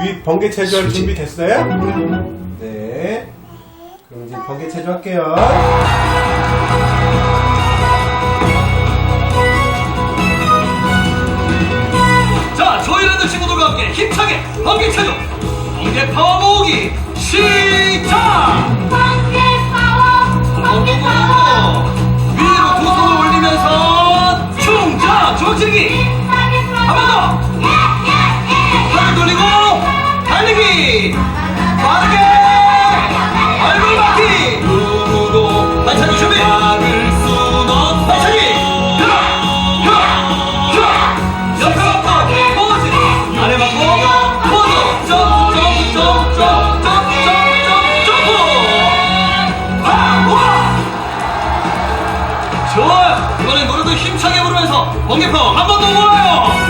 위 번개 체조할 준비 됐어요? 네. 그럼 이제 번개 체조 할게요. 자, 조이라는 친구들과 함께 힘차게 번개 체조, 번개 파워 모으기 시작! 번개 파워 번개 파워 위로 두 손을 올리면서 충자 주먹치기 힘차게 한번 더! 좋아요. 이번엔 노래도 힘차게 부르면서 번개파워 한 번 더 모아요.